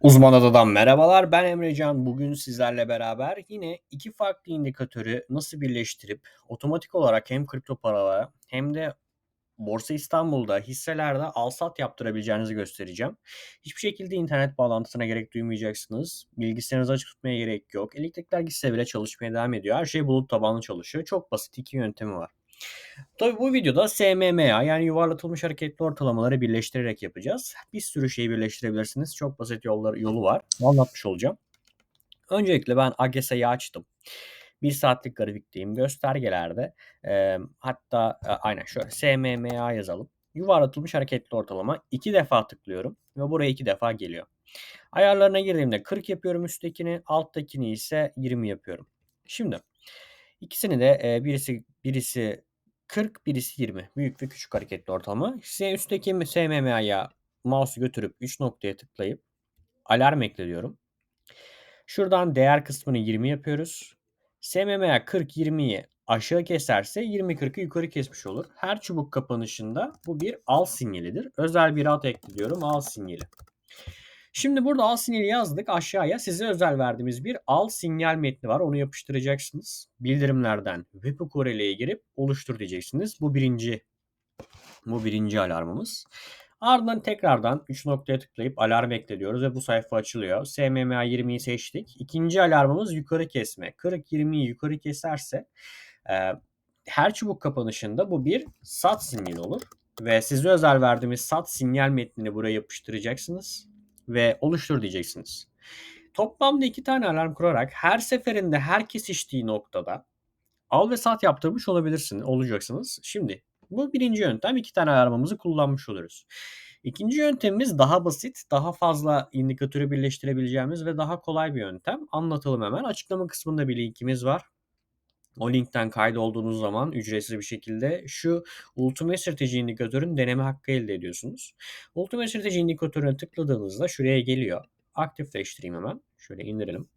Uzman Adadan merhabalar. Ben Emrecan. Bugün sizlerle beraber yine iki farklı indikatörü nasıl birleştirip otomatik olarak hem kripto paralara hem de Borsa İstanbul'da hisselerde al-sat yaptırabileceğinizi göstereceğim. Hiçbir şekilde internet bağlantısına gerek duymayacaksınız. Bilgisayarınızı açık tutmaya gerek yok. Elektrikler gitse bile çalışmaya devam ediyor. Her şey bulut tabanlı çalışıyor. Çok basit iki yöntemi var. Tabii bu videoda SMMA yani yuvarlatılmış hareketli ortalamaları birleştirerek yapacağız. Bir sürü şeyi birleştirebilirsiniz. Çok basit yolları, yolu var. Anlatmış olacağım. Öncelikle ben AGS'yi açtım. Bir saatlik grafikteyim. Göstergelerde e, hatta e, aynen şöyle SMMA yazalım. Yuvarlatılmış hareketli ortalama. iki defa tıklıyorum ve buraya iki defa geliyor. Ayarlarına girdiğimde 40 yapıyorum üsttekini, alttakini ise 20 yapıyorum. Şimdi ikisini de e, birisi birisi 40 birisi 20. Büyük ve küçük hareketli ortalama. Size üstteki SMMA'ya mouse'u götürüp 3 noktaya tıklayıp alarm ekle diyorum. Şuradan değer kısmını 20 yapıyoruz. SMMA 40-20'yi aşağı keserse 20-40'ı yukarı kesmiş olur. Her çubuk kapanışında bu bir al sinyalidir. Özel bir alt ekle diyorum al sinyali. Şimdi burada al sinyali yazdık. Aşağıya size özel verdiğimiz bir al sinyal metni var. Onu yapıştıracaksınız. Bildirimlerden Webhook Corel'e girip oluştur diyeceksiniz. Bu birinci bu birinci alarmımız. Ardından tekrardan 3 noktaya tıklayıp alarm ekle diyoruz ve bu sayfa açılıyor. SMMA 20'yi seçtik. İkinci alarmımız yukarı kesme. 40-20'yi yukarı keserse e, her çubuk kapanışında bu bir sat sinyali olur. Ve size özel verdiğimiz sat sinyal metnini buraya yapıştıracaksınız ve oluştur diyeceksiniz. Toplamda iki tane alarm kurarak her seferinde her kesiştiği noktada al ve sat yaptırmış olabilirsiniz, olacaksınız. Şimdi bu birinci yöntem. iki tane alarmımızı kullanmış oluruz. İkinci yöntemimiz daha basit, daha fazla indikatörü birleştirebileceğimiz ve daha kolay bir yöntem. Anlatalım hemen. Açıklama kısmında bir linkimiz var. O linkten kaydolduğunuz zaman ücretsiz bir şekilde şu Ultimate Strateji indikatörün deneme hakkı elde ediyorsunuz. Ultimate Strateji indikatörüne tıkladığınızda şuraya geliyor. Aktifleştireyim hemen. Şöyle indirelim.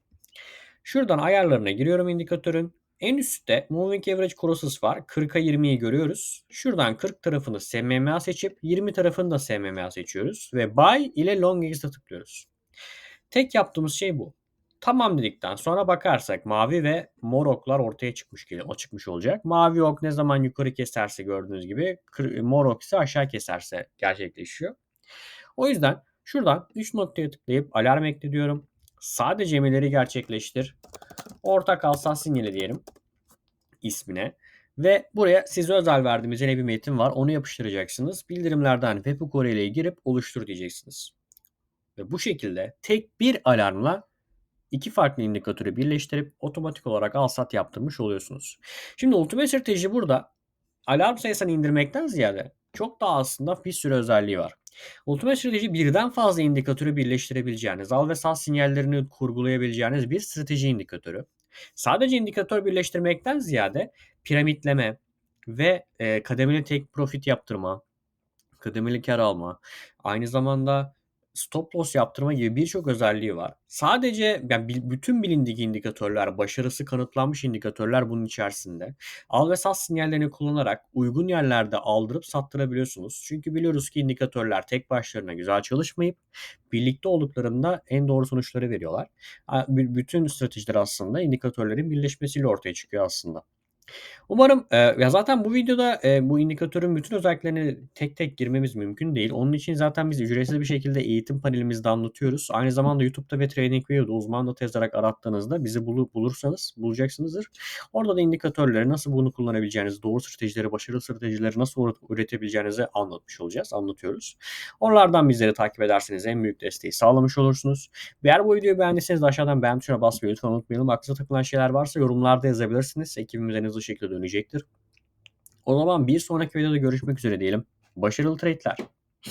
Şuradan ayarlarına giriyorum indikatörün. En üstte Moving Average Crosses var. 40'a 20'yi görüyoruz. Şuradan 40 tarafını SMMA seçip 20 tarafını da SMMA seçiyoruz. Ve Buy ile Long Exit'e tıklıyoruz. Tek yaptığımız şey bu. Tamam dedikten sonra bakarsak mavi ve mor oklar ortaya çıkmış çıkmış olacak. Mavi ok ne zaman yukarı keserse gördüğünüz gibi mor ok ise aşağı keserse gerçekleşiyor. O yüzden şuradan 3 noktaya tıklayıp alarm ekle diyorum. Sadece emirleri gerçekleştir. Ortak alsat sinyali diyelim ismine. Ve buraya size özel verdiğimiz yine bir metin var. Onu yapıştıracaksınız. Bildirimlerden Webhook ile girip oluştur diyeceksiniz. Ve bu şekilde tek bir alarmla iki farklı indikatörü birleştirip otomatik olarak al sat yaptırmış oluyorsunuz. Şimdi Ultimate Strateji burada alarm sayısını indirmekten ziyade çok daha aslında bir sürü özelliği var. Ultimate Strateji birden fazla indikatörü birleştirebileceğiniz, al ve sat sinyallerini kurgulayabileceğiniz bir strateji indikatörü. Sadece indikatör birleştirmekten ziyade piramitleme ve e, kademeli tek profit yaptırma, kademeli kar alma, aynı zamanda stop loss yaptırma gibi birçok özelliği var. Sadece yani bütün bilindik indikatörler, başarısı kanıtlanmış indikatörler bunun içerisinde. Al ve sat sinyallerini kullanarak uygun yerlerde aldırıp sattırabiliyorsunuz. Çünkü biliyoruz ki indikatörler tek başlarına güzel çalışmayıp birlikte olduklarında en doğru sonuçları veriyorlar. Bütün stratejiler aslında indikatörlerin birleşmesiyle ortaya çıkıyor aslında. Umarım e, ya zaten bu videoda e, bu indikatörün bütün özelliklerini tek tek girmemiz mümkün değil. Onun için zaten biz ücretsiz bir şekilde eğitim panelimizde anlatıyoruz. Aynı zamanda YouTube'da ve Training View'da uzman not yazarak arattığınızda bizi bulu, bulursanız bulacaksınızdır. Orada da indikatörleri nasıl bunu kullanabileceğinizi, doğru stratejileri, başarılı stratejileri nasıl üretebileceğinizi anlatmış olacağız, anlatıyoruz. Oralardan bizleri takip ederseniz en büyük desteği sağlamış olursunuz. Eğer bu videoyu beğendiyseniz aşağıdan beğen tuşuna basmayı lütfen unutmayalım. Aklınıza takılan şeyler varsa yorumlarda yazabilirsiniz. Ekibimiz en hızlı şekilde dönecektir. O zaman bir sonraki videoda görüşmek üzere diyelim. Başarılı trade'ler.